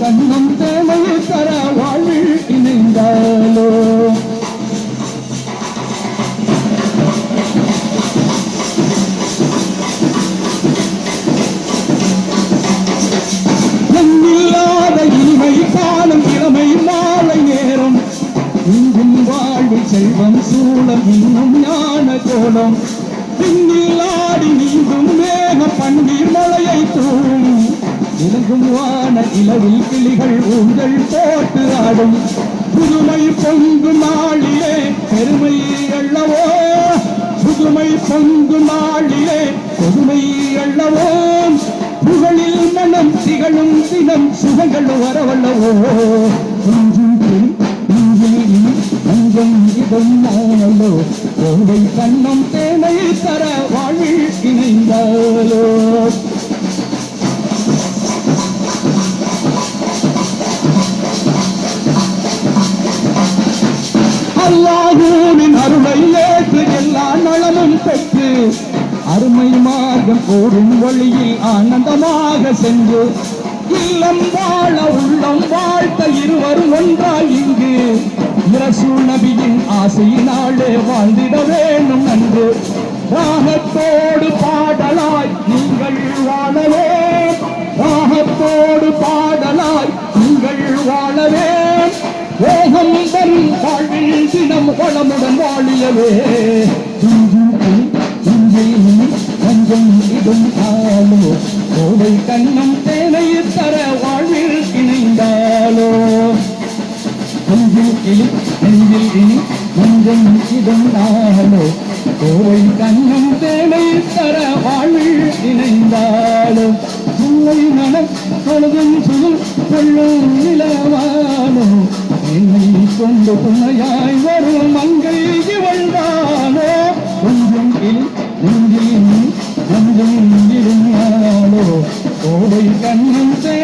கண்ணம் தேவையை தர வாழ்வில் இணைந்தாலோ? நன்னில்லாத இனிமை காலம் இளமை மாலை நேரம். இங்கும் வாழ்வு செல்வம் சூழம் இன்னும் ஞான கோலம். பின்னில் ஆடி நீங்கும் மேக பன்னீர் உருகும் வான இளவில் கிளிகள் ஊஞ்சல் போட்டு ஆடும். புதுமை பொங்கு நாளிலே பெருமை அல்லவோ புதுமை பொங்கு நாளிலே பொதுமை அல்லவோ புகழில் மனம் திகழும் தினம் சுகங்கள் வரவல்லவோ? கொஞ்சம் கிளி, நெஞ்சில் இனி நஞ்சம் இதம் நாளோ கோவை கண்ணம் தேனை தரவா அல்லாஹூவின் அருளை ஏற்று எல்லா நலமும் பெற்று அருமை மார்க்கம் கூறும் வழியில் ஆனந்தமாக சென்று இல்லம் வாழ உள்ளம் வாழ்த்த இருவரும் ஒன்றாய் இங்கு இரசு நபியின் ஆசையினாலே வாழ்ந்திட வேண்டும் என்று ராகத்தோ வேகம் வரும் வாழ்வில் தினம் வளமுடன் வாழியவே. கொஞ்சம் இடும் ஆளோ. கோவை கண்ணம் தேனை தர வாழ்வில் இணைந்தாலோ கொஞ்சம் கிளி நெஞ்சில் இனி கொஞ்சம் இடும் ஆளோ. கோவை கண்ணம் தேனை தர வாழ்வில் இணைந்தாலோ உங்களை மனம் தொழுதும் சுகம் கொள்ளும் நிலவானோ. கொண்டு துணையாய் வரும் மங்கை இவள்தானோ? கொஞ்சம் நெஞ்சில் நெஞ்சில் இருந்தாலோ கோடை கண்ணன் தே